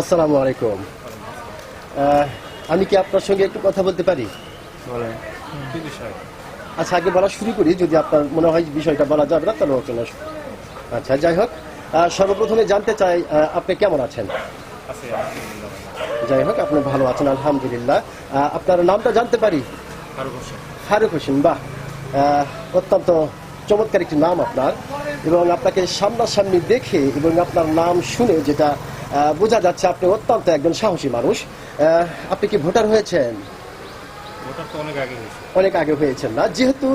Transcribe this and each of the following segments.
আসসালামু আলাইকুম। আমি কি আপনার সঙ্গে একটু কথা বলতে পারি? আচ্ছা আগে বলা শুরু করি যদি আপনার মনে হয় বিষয়টা বলা যাবে না তাহলে আচ্ছা যাই হোক সর্বপ্রথমে জানতে চাই আপনি কেমন আছেন? যাই হোক আপনি ভালো আছেন আলহামদুলিল্লাহ। আপনার নামটা জানতে পারি? ফারুক হোসেন। বাহ। অত্যন্ত চমৎকার একটি নাম আপনার। এবং আপনাকে সামনাসামনি দেখে এবং আপনার নাম শুনে যেটা বোঝা যাচ্ছে আপনি অত্যন্ত একজন সাহসী মানুষ। আপনি কি ভোটার হয়েছেন? অনেক আগে হয়েছে। হয়েছেন না। যেহেতু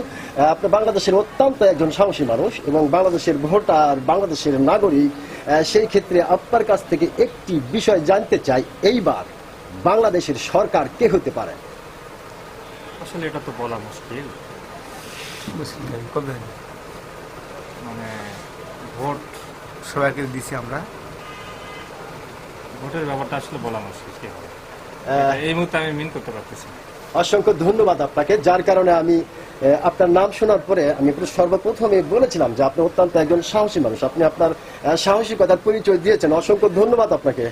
আপনি বাংলাদেশের অত্যন্ত একজন সাহসী মানুষ এবং বাংলাদেশের ভোটার বাংলাদেশের নাগরিক সেই ক্ষেত্রে আপনার কাছ থেকে একটি বিষয় জানতে চাই। এইবার বাংলাদেশের সরকার কে হতে পারে? আসলে এটা তো বলা মুশকিল। মানে ভোট সবাইকে দিছি আমরা। ভোটের ব্যাপারটা আসলে বলা মুশকিল কি হবে? এই মুহূর্তে আমি মিন করতে পারতেছি না। অসংখ্য ধন্যবাদ আপনাকে। যার কারণে আমি আপনার নাম শোনার পরে আমি সর্বপ্রথমে বলেছিলাম যে আপনি অত্যন্ত একজন সাহসী মানুষ। আপনি আপনার সাহসিকতার পরিচয় দিয়েছেন। অসংখ্য ধন্যবাদ আপনাকে।